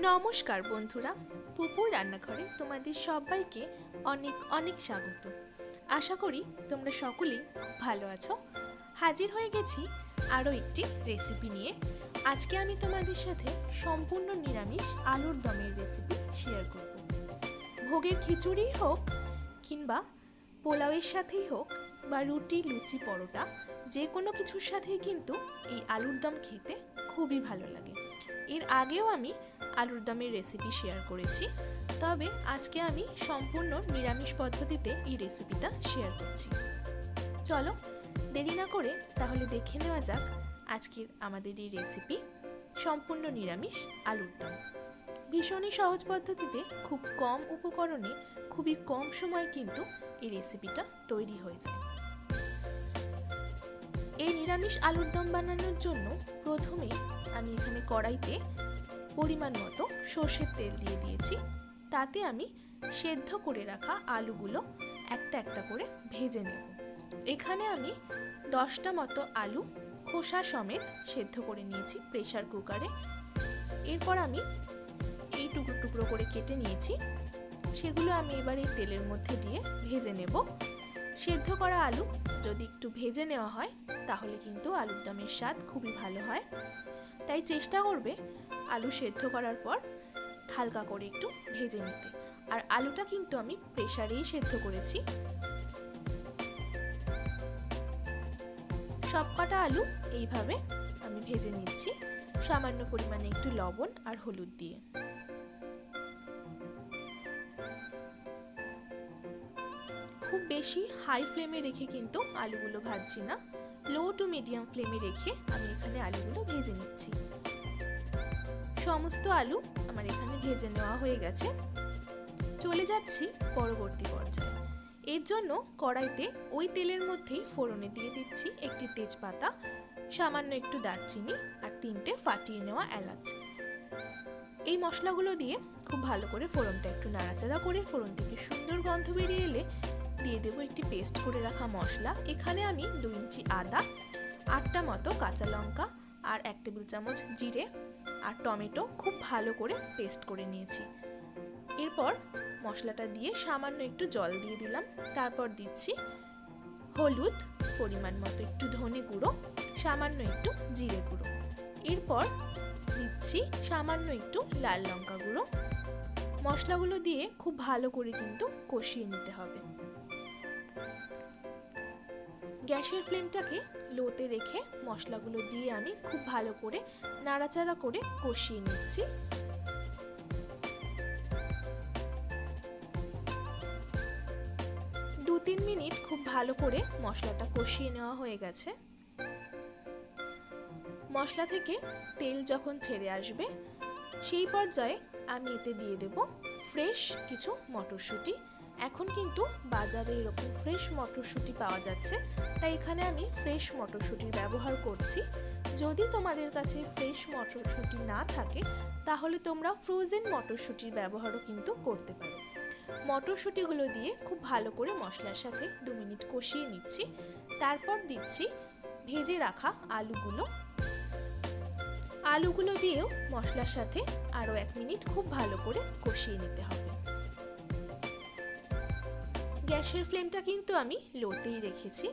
নমস্কার বন্ধুরা, পুপুর রান্নাঘরে তোমাদের সবাইকে অনেক অনেক স্বাগত। আশা করি তোমরা সকলেই ভালো আছো। হাজির হয়ে গেছি আরও একটি রেসিপি নিয়ে। আজকে আমি তোমাদের সাথে সম্পূর্ণ নিরামিষ আলুর দমের রেসিপি শেয়ার করব। ভোগের খিচুড়ি হোক কিংবা পোলাওয়ের সাথেই হোক বা রুটি, লুচি, পরোটা, যে কোনো কিছুর সাথেই কিন্তু এই আলুর দম খেতে খুবই ভালো লাগে। এর আগেও আমি আলুর দমের রেসিপি শেয়ার করেছি, তবে আজকে আমি সম্পূর্ণ নিরামিষ পদ্ধতিতে এই রেসিপিটা শেয়ার করছি। চলো, দেরি না করে তাহলে দেখে নেওয়া যাক আজকের আমাদের এই রেসিপি সম্পূর্ণ নিরামিষ আলুর দম। ভীষণই সহজ পদ্ধতিতে খুব কম উপকরণে খুবই কম সময় কিন্তু এই রেসিপিটা তৈরি হয়ে যায়। এই নিরামিষ আলুর দম বানানোর জন্য প্রথমেই আমি এখানে কড়াইতে পরিমাণ মতো সর্ষের তেল দিয়ে দিয়েছি। তাতে আমি সেদ্ধ করে রাখা আলুগুলো একটা একটা করে ভেজে নেব। এখানে আমি দশটা মতো আলু খোসা সমেত সেদ্ধ করে নিয়েছি প্রেশার কুকারে। এরপর আমি এই টুকরো টুকরো করে কেটে নিয়েছি। সেগুলো আমি এবার এই তেলের মধ্যে দিয়ে ভেজে নেব। সেদ্ধ করা আলু যদি একটু ভেজে নেওয়া হয়, তাহলে কিন্তু আলুর দমের স্বাদ খুবই ভালো হয়। তাই চেষ্টা করবে আলু সেদ্ধ করার পর হালকা করে একটু ভেজে নিতে। আর আলুটা কিন্তু আমি প্রেশারেই সেদ্ধ করেছি। সব কটা আলু এইভাবে আমি ভেজে নিচ্ছি, সামান্য পরিমাণে একটু লবণ আর হলুদ দিয়ে। বেশি হাই ফ্লেমে রেখে কিন্তু আলুগুলো ভাজছি না। লো টু মিডিয়াম ফ্লেমে রেখে আমি এখানে আলুগুলো ভেজে নিচ্ছি। সমস্ত আলু আমার এখানে ভেজে নেওয়া হয়ে গেছে। চলে যাচ্ছি পরবর্তী পর্যায়ে। এর জন্য কড়াইতে ওই তেলের মধ্যেই ফোড়নে দিয়ে দিচ্ছি একটি তেজপাতা, সামান্য একটু দারচিনি আর তিনটে ফাটিয়ে নেওয়া এলাচ। এই মশলাগুলো দিয়ে খুব ভালো করে ফোড়নটা একটু নাড়াচাড়া করে ফোড়ন থেকে সুন্দর গন্ধ বেরিয়ে এলে দিয়ে দেবো একটি পেস্ট করে রাখা মশলা। এখানে আমি দু ইঞ্চি আদা, আটটা মতো কাঁচা লঙ্কা আর এক টেবিল চামচ জিরে আর টমেটো খুব ভালো করে পেস্ট করে নিয়েছি। এরপর মশলাটা দিয়ে সামান্য একটু জল দিয়ে দিলাম। তারপর দিচ্ছি হলুদ পরিমাণ মতো, একটু ধনে গুঁড়ো, সামান্য একটু জিরে গুঁড়ো। এরপর দিচ্ছি সামান্য একটু লাল লঙ্কা গুঁড়ো। মশলাগুলো দিয়ে খুব ভালো করে কিন্তু কষিয়ে নিতে হবে। গ্যাসের ফ্লেমটাকে লোতে রেখে মশলাগুলো দিয়ে আমি খুব ভালো করে নাড়াচাড়া করে কষিয়ে নিচ্ছি। দু তিন মিনিট খুব ভালো করে মশলাটা কষিয়ে নেওয়া হয়ে গেছে। মশলা থেকে তেল যখন ছেড়ে আসবে, সেই পর্যায়ে আমি এতে দিয়ে দেব ফ্রেশ কিছু মটরশুঁটি। এখন কিন্তু বাজারে এরকম ফ্রেশ মটরশুঁটি পাওয়া যাচ্ছে তাই এখানে আমি ফ্রেশ মটরশুঁটির ব্যবহার করছি। যদি তোমাদের কাছে ফ্রেশ মটরশুঁটি না থাকে, তাহলে তোমরা ফ্রোজেন মটরশুঁটির ব্যবহারও কিন্তু করতে পারো। মটরশুঁটিগুলো দিয়ে খুব ভালো করে মশলার সাথে দু মিনিট কষিয়ে নিচ্ছি। তারপর দিচ্ছি ভেজে রাখা আলুগুলো। আলুগুলো দিয়েও মশলার সাথে আরও এক মিনিট খুব ভালো করে কষিয়ে নিতে হবে। গ্যাসের ফ্লেমটা কিন্তু আমি লোতেই রেখেছি।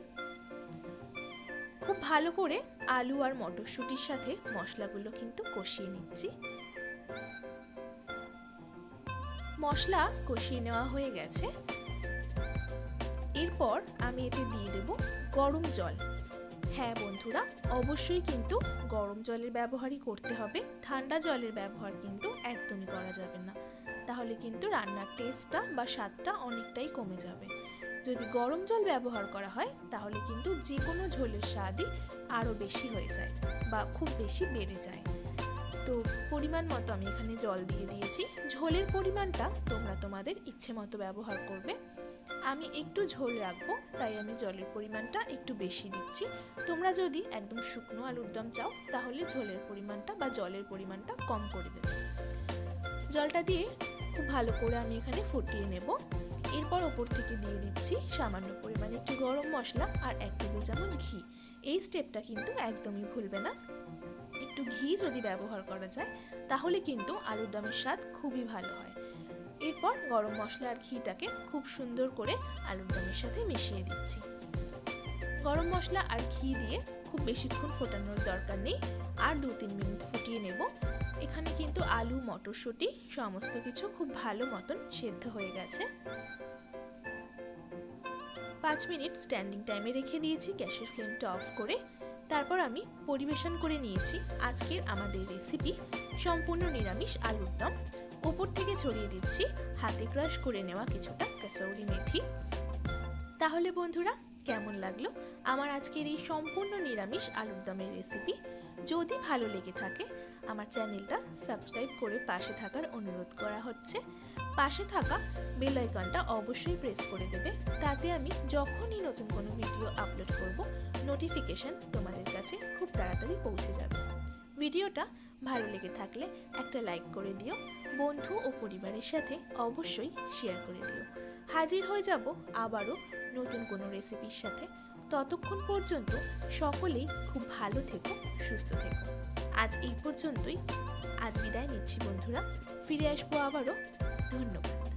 খুব ভালো করে আলু আর মটরশুঁটির সাথে মশলাগুলো কিন্তু কষিয়ে নিচ্ছি। মশলা কষিয়ে নেওয়া হয়ে গেছে। এরপর আমি এতে দিয়ে দেব গরম জল। হ্যাঁ বন্ধুরা, অবশ্যই কিন্তু গরম জলের ব্যবহারই করতে হবে। ঠান্ডা জলের ব্যবহার কিন্তু একদমই করা যাবে না। তাহলে কিন্তু রান্নার টেস্টটা বা স্বাদটা অনেকটাই কমে যাবে। যদি গরম জল ব্যবহার করা হয়, তাহলে কিন্তু যে কোনো ঝোলের স্বাদই আরও বেশি হয়ে যায় বা খুব বেশি বেড়ে যায়। তো পরিমাণ মতো আমি এখানে জল দিয়ে দিয়েছি। ঝোলের পরিমাণটা তোমরা তোমাদের ইচ্ছে মতো ব্যবহার করবে। আমি একটু ঝোল রাখব, তাই আমি জলের পরিমাণটা একটু বেশি দিচ্ছি। তোমরা যদি একদম শুকনো আলুর দম চাও, তাহলে ঝোলের পরিমাণটা বা জলের পরিমাণটা কম করে দেবে। জলটা দিয়ে খুব ভালো করে আমি এখানে ফুটিয়ে নেব। এরপর ওপর থেকে দিয়ে দিচ্ছি সামান্য পরিমাণে একটু গরম মশলা আর এক টেবিল চামচ ঘি। এই স্টেপটা কিন্তু একদমই ভুলবে না। একটু ঘি যদি ব্যবহার করা যায়, তাহলে কিন্তু আলুর দমের স্বাদ খুবই ভালো হয়। এরপর গরম মশলা আর ঘিটাকে খুব সুন্দর করে আলুর দমের সাথে মিশিয়ে দিচ্ছি। গরম মশলা আর ঘি দিয়ে খুব বেশিক্ষণ ফোটানোর দরকার নেই। আর দু তিন মিনিট ফুটিয়ে নেব। এখানে কিন্তু আলু, মটরশুঁটি, সমস্ত কিছু খুব ভালো মতন সেদ্ধ হয়ে গেছে। পাঁচ মিনিট স্ট্যান্ডিং টাইমে রেখে দিয়েছি, গ্যাসের ফ্লেমটা অফ করে। তারপর আমি পরিবেশন করে নিয়েছি আজকের আমাদের রেসিপি সম্পূর্ণ নিরামিষ আলুর দম। ওপর থেকে ছড়িয়ে দিচ্ছি হাতে ক্রাশ করে নেওয়া কিছুটা কাসৌরি মেথি। তাহলে বন্ধুরা, কেমন লাগল আমার আজকের এই সম্পূর্ণ নিরামিষ আলুর দমের রেসিপি যদি ভালো লেগে থাকে আমার চ্যানেলটা সাবস্ক্রাইব করে পাশে থাকার অনুরোধ করা হচ্ছে। পাশে থাকা বেল আইকনটা অবশ্যই প্রেস করে দেবে। তাতে আমি যখনই নতুন কোনো ভিডিও আপলোড করব নোটিফিকেশন তোমাদের কাছে খুব তাড়াতাড়ি পৌঁছে যাবে। ভিডিওটা ভালো লেগে থাকলে একটা লাইক করে দিও, বন্ধু ও পরিবারের সাথে অবশ্যই শেয়ার করে দিও। হাজির হয়ে যাব আবারও নতুন কোনো রেসিপির সাথে। ততক্ষণ পর্যন্ত সকলেই খুব ভালো থেকো, সুস্থ থেকো। আজ এই পর্যন্তই। আজ বিদায় নিচ্ছি বন্ধুরা। ফিরে আসব আবারও। ধন্যবাদ।